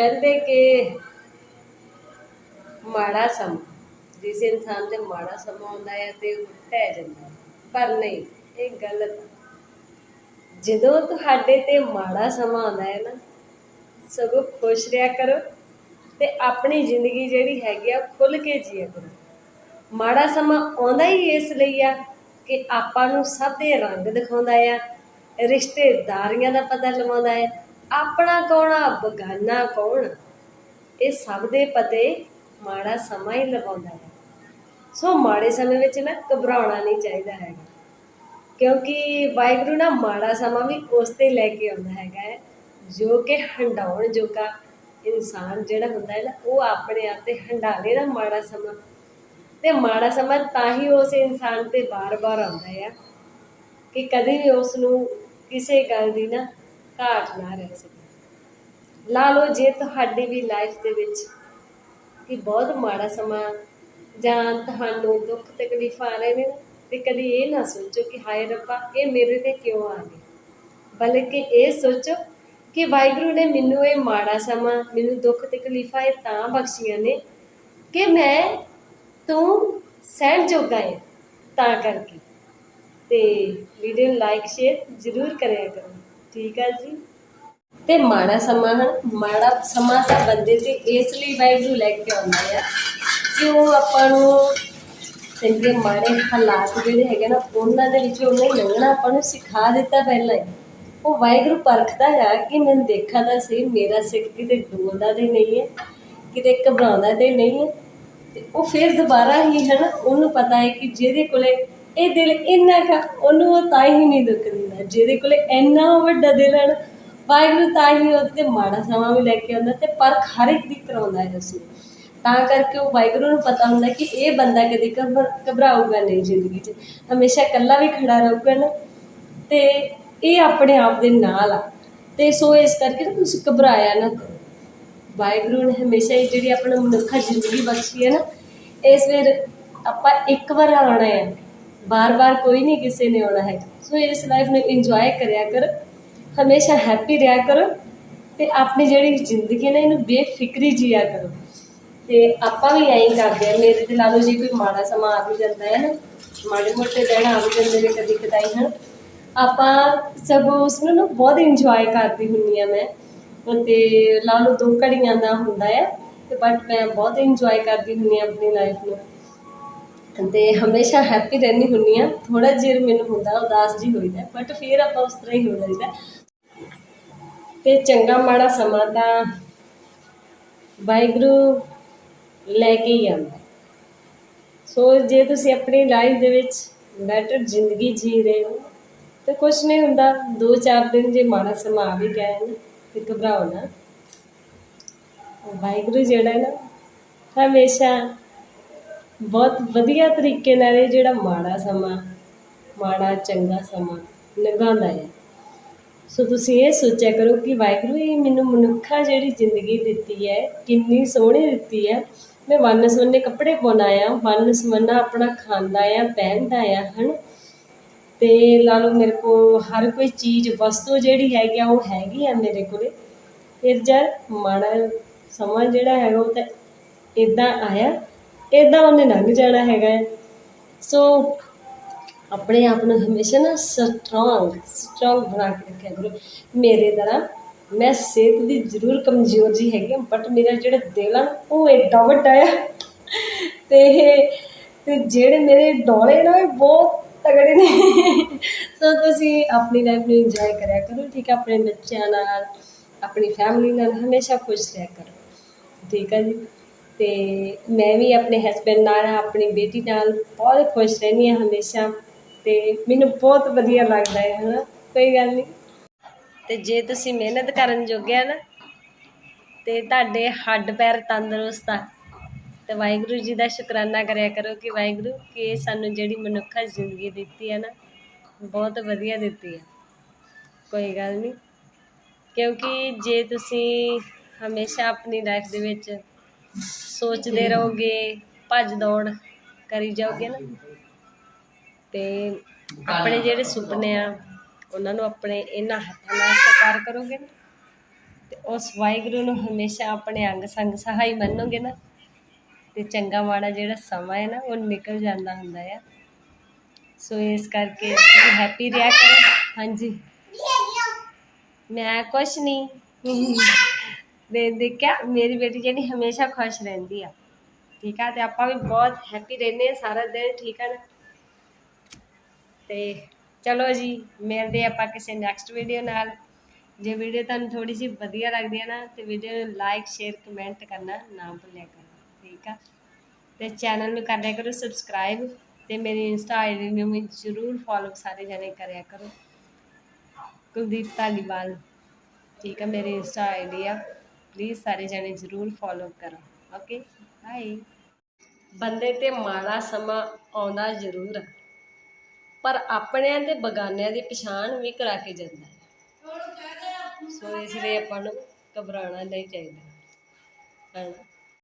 ਕਹਿੰਦੇ ਕਿ ਮਾੜਾ ਸਮਾਂ, ਜਿਸ ਇਨਸਾਨ ਤੇ ਮਾੜਾ ਸਮਾਂ ਆਉਂਦਾ ਹੈ ਤੇ ਉਹ ਢਹਿ ਜਾਂਦਾ ਪਰ ਨਹੀਂ, ਇਹ ਗਲਤ ਜਦੋਂ ਤੁਹਾਡੇ ਤੇ ਮਾੜਾ ਸਮਾਂ ਆਉਂਦਾ ਹੈ ਨਾ, ਸਗੋਂ ਖੁਸ਼ ਰਿਹਾ ਕਰੋ ਤੇ ਆਪਣੀ ਜ਼ਿੰਦਗੀ ਜਿਹੜੀ ਹੈਗੀ ਆ ਖੁੱਲ ਕੇ ਜੀਆ ਕਰੋ। ਮਾੜਾ ਸਮਾਂ ਆਉਂਦਾ ਹੀ ਇਸ ਲਈ ਆ ਕਿ ਆਪਾਂ ਨੂੰ ਸਭ ਦੇ ਰੰਗ ਦਿਖਾਉਂਦਾ ਆ, ਰਿਸ਼ਤੇਦਾਰੀਆਂ ਦਾ ਪਤਾ ਲਵਾਉਂਦਾ ਹੈ ਆਪਣਾ ਕੌਣ ਆ? ਬਗਾਨਾ ਕੌਣ? ਇਹ ਸਭ ਦੇ ਪਤੇ ਮਾੜਾ ਸਮਾਂ ਹੀ ਲਗਾਉਂਦਾ ਹੈ। ਸੋ ਮਾੜੇ ਸਮੇਂ ਵਿੱਚ ਨਾ ਘਬਰਾਉਣਾ ਨਹੀਂ ਚਾਹੀਦਾ ਹੈਗਾ। ਕਿਉਂਕਿ ਵਾਹਿਗੁਰੂ ਨਾ ਮਾੜਾ ਸਮਾਂ ਵੀ ਉਸ ਤੇ ਲੈ ਕੇ ਆਉਂਦਾ ਹੈਗਾ ਹੈ। ਜੋ ਕਿ ਹੰਡਾਉਣ ਜੋਗਾ ਇਨਸਾਨ ਜਿਹੜਾ ਹੁੰਦਾ ਹੈ ਨਾ, ਉਹ ਆਪਣੇ ਆਪ ਤੇ ਹੰਡਾ ਲੇ ਨਾ ਮਾੜਾ ਸਮਾਂ। ਤੇ ਮਾੜਾ ਸਮਾਂ ਤਾਂ ਹੀ ਉਸ ਇਨਸਾਨ ਤੇ ਬਾਰ-ਬਾਰ ਆਉਂਦਾ ਹੈ ਕਿ ਕਦੇ ਵੀ ਉਸ ਨੂੰ ਕਿਸੇ ਗੱਲ ਦੀ ਨਾ ਘਾਟ ਨਾ ਰਹਿ ਸਕੇ। ਲਾ ਲਓ ਜੇ ਤੁਹਾਡੀ ਵੀ ਲਾਈਫ ਦੇ ਵਿੱਚ ਕਿ ਬਹੁਤ ਮਾੜਾ ਸਮਾਂ ਜਾਂ ਤੁਹਾਨੂੰ ਦੁੱਖ ਤਕਲੀਫਾਂ ਆ ਰਹੇ ਨੇ ਨਾ, ਤੇ ਕਦੀ ਇਹ ਨਾ ਸੋਚੋ ਕਿ ਹਾਏ ਰੱਬਾ ਇਹ ਮੇਰੇ ਤੇ ਕਿਉਂ ਆ ਗਏ? ਬਲਕਿ ਇਹ ਸੋਚੋ ਕਿ ਵਾਹਿਗੁਰੂ ਨੇ ਮੈਨੂੰ ਇਹ ਮਾੜਾ ਸਮਾਂ ਮੈਨੂੰ ਦੁੱਖ ਤਕਲੀਫਾਂ ਇਹ ਤਾਂ ਬਖਸ਼ੀਆਂ ਨੇ ਕਿ ਮੈਂ ਤੂੰ ਸਹਿਣ ਜੋਗਾ ਹੈ ਤਾਂ ਕਰਕੇ। ਤੇ ਵੀਡੀਓ ਨੂੰ ਲਾਈਕ ਸ਼ੇਅਰ ਜ਼ਰੂਰ ਕਰਿਆ ਕਰੋ। ਠੀਕ ਹੈ ਜੀ। ਤੇ ਮਾੜਾ ਸਮਾਂ ਮਾੜਾ ਸਮਾਂ ਤਾਂ ਬੰਦੇ ਤੇ ਇਸ ਲਈ ਵਾਹਿਗੁਰੂ ਲੈ ਕੇ ਆਉਂਦਾ ਆ ਕਿ ਉਹ ਆਪਾਂ ਨੂੰ ਚੰਗੇ ਮਾੜੇ ਹਾਲਾਤ ਜਿਹੜੇ ਹੈਗੇ ਨਾ, ਉਹਨਾਂ ਦੇ ਵਿੱਚੋਂ ਉਹਨੇ ਲੰਘਣਾ ਆਪਾਂ ਨੂੰ ਸਿਖਾ ਦਿੱਤਾ ਪਹਿਲਾਂ ਹੀ। ਉਹ ਵਾਹਿਗੁਰੂ ਪਰਖਦਾ ਹੈ ਕਿ ਮੈਂ ਦੇਖਾਂ ਤਾਂ ਸਹੀ, ਮੇਰਾ ਸਿੱਖ ਕਿਤੇ ਡੋਲਦਾ ਤੇ ਨਹੀਂ ਹੈ, ਕਿਤੇ ਘਬਰਾਉਂਦਾ ਤੇ ਨਹੀਂ ਹੈ। ਤੇ ਉਹ ਫਿਰ ਦੁਬਾਰਾ ਹੀ ਹੈ ਨਾ ਉਹਨੂੰ ਪਤਾ ਹੈ ਕਿ ਜਿਹਦੇ ਕੋਲੇ ਇਹ ਦਿਲ ਇੰਨਾ ਕਾ ਉਹਨੂੰ ਉਹ ਤਾਂ ਹੀ ਨਹੀਂ ਦੁੱਖ ਦਿੰਦਾ, ਜਿਹਦੇ ਕੋਲੇ ਇੰਨਾ ਵੱਡਾ ਦਿਲ ਹੈ ਨਾ, ਵਾਹਿਗੁਰੂ ਤਾਂ ਹੀ ਉਹਦੇ ਤੇ ਮਾੜਾ ਸਮਾਂ ਵੀ ਲੈ ਕੇ ਆਉਂਦਾ ਤੇ ਪਰਖ ਹਰ ਇੱਕ ਦੀ ਕਰਾਉਂਦਾ ਹੈ ਉਸਨੂੰ। ਤਾਂ ਕਰਕੇ ਉਹ ਵਾਹਿਗੁਰੂ ਨੂੰ ਪਤਾ ਹੁੰਦਾ ਕਿ ਇਹ ਬੰਦਾ ਕਦੇ ਘਬਰ- ਘਬਰਾਊਗਾ ਨਹੀਂ ਜ਼ਿੰਦਗੀ 'ਚ। ਹਮੇਸ਼ਾ ਇਕੱਲਾ ਵੀ ਖੜਾ ਰਹੂਗਾ ਨਾ, ਤੇ ਇਹ ਆਪਣੇ ਆਪ ਦੇ ਨਾਲ ਆ। ਤੇ ਸੋ ਇਸ ਕਰਕੇ ਨਾ ਤੁਸੀਂ ਘਬਰਾਇਆ ਨਾ ਕਰੋ। ਵਾਹਿਗੁਰੂ ਨੇ ਹਮੇਸ਼ਾ ਹੀ ਜਿਹੜੀ ਆਪਣਾ ਮਨੁੱਖਾ ਜ਼ਿੰਦਗੀ ਬਖਸ਼ੀ ਹੈ ਨਾ, ਇਸ ਵੇਰ ਆਪਾਂ ਇੱਕ ਵਾਰ ਆਉਣਾ ਹੈ। ਬਾਰ-ਬਾਰ ਕੋਈ ਨਹੀਂ ਕਿਸੇ ਨੇ ਆਉਣਾ ਹੈ ਸੋ ਇਸ ਲਾਈਫ ਨੂੰ ਇੰਜੋਏ ਕਰਿਆ ਕਰ। ਹਮੇਸ਼ਾ ਹੈਪੀ ਰਿਹਾ ਕਰੋ ਤੇ ਆਪਣੀ ਜਿਹੜੀ ਜ਼ਿੰਦਗੀ ਹੈ ਨਾ, ਇਹਨੂੰ ਬੇਫਿਕਰੀ ਜੀਆ ਕਰੋ। ਤੇ ਆਪਾਂ ਵੀ ਐਂ ਕਰਦੇ ਆ ਮੇਰੇ ਤੇ ਲਾ ਜੀ ਕੋਈ ਮਾੜਾ ਸਮਾਂ ਆ ਵੀ ਜਾਂਦਾ ਹੈ ਨਾ, ਮਾੜੇ ਮੋਟੇ ਦਿਨ ਆ ਵੀ ਜਾਂਦੇ ਨੇ ਕਦੀ ਕਦਾਈ ਹਨ? ਆਪਾਂ ਸਗੋਂ ਉਸ ਨੂੰ ਨਾ ਬਹੁਤ ਇੰਜੋਏ ਕਰਦੀ ਹੁੰਨੀ ਆ ਮੈਂ। ਤੇ ਲਾਲੋ ਦੋ ਘੜੀਆਂ ਦਾ ਹੁੰਦਾ ਹੈ, ਤੇ ਬਟ ਮੈਂ ਬਹੁਤ ਇੰਜੋਏ ਕਰਦੀ ਹੁੰਨੀ ਆ ਆਪਣੀ ਲਾਈਫ ਨੂੰ। ਤੇ ਹਮੇਸ਼ਾ ਹੈਪੀ ਰਹਿਣੀ ਹੁੰਨੀ ਆ ਥੋੜਾ ਜਿਹਾ ਮੈਨੂੰ ਹੁੰਦਾ, ਉਦਾਸ ਜੀ ਹੋਈਦਾ ਬਟ ਫਿਰ ਆਪਾਂ ਉਸ ਤਰ੍ਹਾਂ ਹੀ ਹੋ ਜਾਈਦਾ ਤੇ ਚੰਗਾ, ਮਾੜਾ ਸਮਾਂ ਤਾਂ ਵਾਹਿਗੁਰੂ ਲੈ ਕੇ ਹੀ ਆਉਂਦਾ। ਸੋ ਜੇ ਤੁਸੀਂ ਆਪਣੀ ਲਾਈਫ ਦੇ ਵਿੱਚ ਬੈਟਰ ਜ਼ਿੰਦਗੀ ਜੀ ਰਹੇ ਹੋ, ਤੇ ਕੁਝ ਨਹੀਂ ਹੁੰਦਾ। ਦੋ ਚਾਰ ਦਿਨ ਜੇ ਮਾੜਾ ਸਮਾਂ ਆ ਵੀ ਗਿਆ ਨਾ, ਤੇ ਘਬਰਾਓ ਨਾ। ਵਾਹਿਗੁਰੂ ਜਿਹੜਾ ਨਾ, ਹਮੇਸ਼ਾ ਬਹੁਤ ਵਧੀਆ ਤਰੀਕੇ ਨਾਲ ਇਹ ਜਿਹੜਾ ਮਾੜਾ ਸਮਾਂ, ਮਾੜਾ ਚੰਗਾ ਸਮਾਂ ਲੰਘਾਉਂਦਾ ਹੈ। ਸੋ ਤੁਸੀਂ ਇਹ ਸੋਚਿਆ ਕਰੋ ਕਿ ਵਾਹਿਗੁਰੂ ਇਹ ਮੈਨੂੰ ਮਨੁੱਖਾ ਜਿਹੜੀ ਜ਼ਿੰਦਗੀ ਦਿੱਤੀ ਹੈ, ਕਿੰਨੀ ਸੋਹਣੀ ਦਿੱਤੀ ਹੈ। ਮੈਂ ਵੰਨ ਸੁਵੰਨੇ ਕੱਪੜੇ ਪਾਉਣਾ ਆ ਵੰਨ ਸੁਵੰਨਾ ਆਪਣਾ ਖਾਂਦਾ ਆ ਪਹਿਨਦਾ ਆ ਹਨ। ਤੇ ਲਾ ਲਓ ਮੇਰੇ ਕੋ ਹਰ ਕੋਈ ਚੀਜ਼, ਵਸਤੂ ਜਿਹੜੀ ਹੈਗੀ ਆ, ਉਹ ਹੈਗੀ ਆ ਮੇਰੇ ਕੋਲੇ। ਫਿਰ ਜਦ ਮਾੜਾ ਸਮਾਂ ਜਿਹੜਾ ਹੈਗਾ, ਉਹ ਤਾਂ ਇਦਾਂ ਆਇਆ। ਇਦਾਂ ਉਹਨੇ ਲੰਘ ਜਾਣਾ ਹੈਗਾ ਹੈ। ਸੋ ਆਪਣੇ ਆਪ ਨੂੰ ਹਮੇਸ਼ਾ ਨਾ ਸਟਰੋਂਗ ਸਟਰੋਂਗ ਬਣਾ ਕੇ ਰੱਖਿਆ ਕਰੋ। ਮੇਰੇ ਤਰ੍ਹਾਂ, ਮੈਂ ਸਿਹਤ ਦੀ ਜ਼ਰੂਰ ਕਮਜ਼ੋਰ ਜੀ ਹੈਗੀ ਬਟ ਮੇਰਾ ਜਿਹੜਾ ਦਿਲ ਆ, ਉਹ ਐਡਾ ਵੱਡਾ ਆ। ਤੇ ਤੇ ਜਿਹੜੇ ਮੇਰੇ ਡੋਲੇ ਨਾ ਬਹੁਤ ਤਗੜੇ ਨੇ। ਸੋ ਤੁਸੀਂ ਆਪਣੀ ਲਾਈਫ ਨੂੰ ਇੰਜੋਏ ਕਰਿਆ ਕਰੋ, ਠੀਕ ਹੈ? ਆਪਣੇ ਬੱਚਿਆਂ ਨਾਲ, ਆਪਣੀ ਫੈਮਿਲੀ ਨਾਲ ਹਮੇਸ਼ਾ ਖੁਸ਼ ਰਹਿਆ ਕਰੋ। ਠੀਕ ਹੈ ਜੀ? ਤੇ ਮੈਂ ਵੀ ਆਪਣੇ ਹਸਬੈਂਡ ਨਾਲ, ਆਪਣੀ ਬੇਟੀ ਨਾਲ ਬਹੁਤ ਖੁਸ਼ ਰਹਿੰਦੀ ਹਾਂ ਹਮੇਸ਼ਾ ਅਤੇ ਮੈਨੂੰ ਬਹੁਤ ਵਧੀਆ ਲੱਗਦਾ ਹੈ ਨਾ ਕੋਈ ਗੱਲ ਨਹੀਂ। ਅਤੇ ਜੇ ਤੁਸੀਂ ਮਿਹਨਤ ਕਰਨ ਜੋਗੇ ਆ ਨਾ, ਤੇ ਤੁਹਾਡੇ ਹੱਡ ਪੈਰ ਤੰਦਰੁਸਤ ਆ, ਤੇ ਵਾਹਿਗੁਰੂ ਜੀ ਦਾ ਸ਼ੁਕਰਾਨਾ ਕਰਿਆ ਕਰੋ ਕਿ ਵਾਹਿਗੁਰੂ, ਕਿ ਸਾਨੂੰ ਜਿਹੜੀ ਮਨੁੱਖਾ ਜ਼ਿੰਦਗੀ ਦਿੱਤੀ ਹੈ ਨਾ, ਬਹੁਤ ਵਧੀਆ ਦਿੱਤੀ ਹੈ। ਕੋਈ ਗੱਲ ਨਹੀਂ। ਕਿਉਂਕਿ ਜੇ ਤੁਸੀਂ ਹਮੇਸ਼ਾ ਆਪਣੀ ਲਾਈਫ ਦੇ ਵਿੱਚ ਸੋਚਦੇ ਰਹੋਗੇ, ਭੱਜ ਦੌੜ ਕਰੀ ਜਾਓਗੇ ਨਾ। ਤੇ ਆਪਣੇ ਜਿਹੜੇ ਸੁਪਨੇ ਆ, ਉਹਨਾਂ ਨੂੰ ਆਪਣੇ ਇਹਨਾਂ ਹੱਥਾਂ ਨਾਲ ਸਾਕਾਰ ਕਰੋਗੇ ਨਾ। ਤੇ ਉਸ ਵਾਹਿਗੁਰੂ ਨੂੰ ਹਮੇਸ਼ਾ ਆਪਣੇ ਅੰਗ ਸੰਗ ਸਹਾਈ ਮੰਨੋਗੇ ਨਾ। ਤੇ ਚੰਗਾ ਮਾੜਾ ਜਿਹੜਾ ਸਮਾਂ ਹੈ ਨਾ, ਉਹ ਨਿਕਲ ਜਾਂਦਾ ਹੁੰਦਾ ਆ। ਸੋ ਇਸ ਕਰਕੇ ਹੈਪੀ ਰਿਹਾ ਕਰੋ। ਹਾਂਜੀ। ਮੈਂ ਕੁਛ ਨਹੀਂ। ਦੇ ਦੇਖਿਆ, ਮੇਰੀ ਬੇਟੀ ਜਿਹੜੀ ਹਮੇਸ਼ਾ ਖੁਸ਼ ਰਹਿੰਦੀ ਆ। ਠੀਕ ਆ, ਤੇ ਆਪਾਂ ਵੀ ਬਹੁਤ ਹੈਪੀ ਰਹਿੰਦੇ ਆ, ਸਾਰਾ ਦਿਨ, ਠੀਕ ਆ ਨਾ? ਤੇ ਚਲੋ ਜੀ, ਮਿਲਦੇ ਆਪਾਂ ਕਿਸੇ ਨੈਕਸਟ ਵੀਡੀਓ ਨਾਲ। ਜੇ ਵੀਡੀਓ ਤੁਹਾਨੂੰ ਥੋੜੀ ਜਿਹੀ ਵਧੀਆ ਲੱਗਦੀ ਹੈ ਨਾ, ਤੇ ਵੀਡੀਓ ਨੂੰ ਲਾਈਕ ਸ਼ੇਅਰ ਕਮੈਂਟ ਕਰਨਾ ਨਾ ਭੁੱਲਿਆ ਕਰੋ, ਠੀਕ ਆ? ਤੇ ਚੈਨਲ ਨੂੰ ਕਰ ਲਿਆ ਕਰੋ ਸਬਸਕ੍ਰਾਈਬ ਤੇ ਮੇਰੀ ਇੰਸਟਾ ਆਈਡੀ ਨੂੰ ਵੀ ਜਰੂਰ ਫੋਲੋ ਸਾਰੇ ਜਣੇ ਕਰਿਆ ਕਰੋ। ਕੁਲਦੀਪ ਧਾਲੀਵਾਲ, ਠੀਕ ਆ, ਮੇਰੀ ਇੰਸਟਾ ਆਈਡੀ ਆ। ਪਲੀਜ਼ ਸਾਰੇ ਜਣੇ ਜਰੂਰ ਫੋਲੋ ਕਰੋ। ਓਕੇ ਬਾਏ ਬੰਦੇ ਤੇ ਮਾੜਾ ਸਮਾਂ ਆਉਂਦਾ ਜ਼ਰੂਰ। ਪਰ ਆਪਣਿਆਂ ਤੇ ਬਗਾਨਿਆਂ ਦੀ ਪਛਾਣ ਵੀ ਕਰਾ ਕੇ ਜਾਂਦਾ ਹੈ। ਸੋ ਇਸ ਲਈ ਆਪਾਂ ਨੂੰ ਘਬਰਾਉਣਾ ਨਹੀਂ ਚਾਹੀਦਾ। ਹੈ ਨਾ